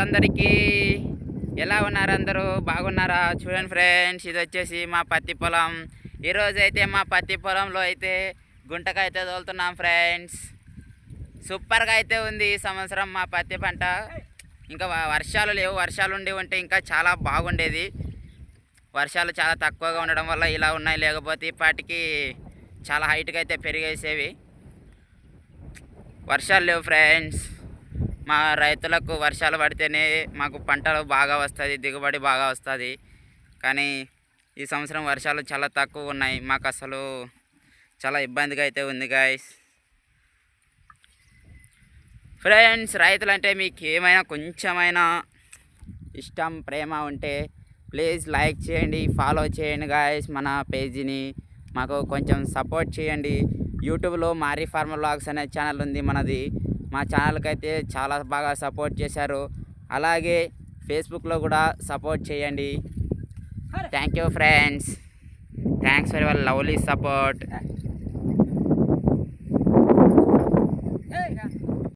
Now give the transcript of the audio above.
అందరికీ. ఎలా ఉన్నారు అందరూ? బాగున్నారా? చూడండి ఫ్రెండ్స్ ఇది వచ్చేసి మా పత్తి పొలం. ఈరోజు అయితే మా పత్తి పొలంలో అయితే గుంటకైతే తోలుతున్నాం ఫ్రెండ్స్. సూపర్గా అయితే ఉంది ఈ సంవత్సరం మా పత్తి పంట. ఇంకా వ- వర్షాలు లేవు. వర్షాలు ఉండి ఉంటే ఇంకా చాలా బాగుండేది. వర్షాలు చాలా తక్కువగా ఉండడం వల్ల ఇలా ఉన్నాయి. లేకపోతే ఇప్పటికి చాలా హైట్గా అయితే పెరిగేసేవి. వర్షాలు లేవు ఫ్రెండ్స్. మా రైతులకు వర్షాలు పడితేనే మాకు పంటలు బాగా వస్తుంది దిగుబడి బాగా వస్తుంది. కానీ ఈ సంవత్సరం వర్షాలు చాలా తక్కువ ఉన్నాయి. మాకు అసలు చాలా ఇబ్బందిగా అయితే ఉంది గాయస్ ఫ్రెండ్స్ రైతులు అంటే మీకు ఏమైనా కొంచెమైనా ఇష్టం ప్రేమ ఉంటే ప్లీజ్ లైక్ చేయండి ఫాలో చేయండి గాయస్ మన పేజీని. మాకు కొంచెం సపోర్ట్ చేయండి. యూట్యూబ్లో మారీ ఫార్మర్ లాగ్స్ అనే ఛానల్ ఉంది మనది. మా ఛానల్కి అయితే చాలా బాగా సపోర్ట్ చేశారు. అలాగే ఫేస్బుక్లో కూడా సపోర్ట్ చేయండి. Thank you friends. Thanks for your lovely support.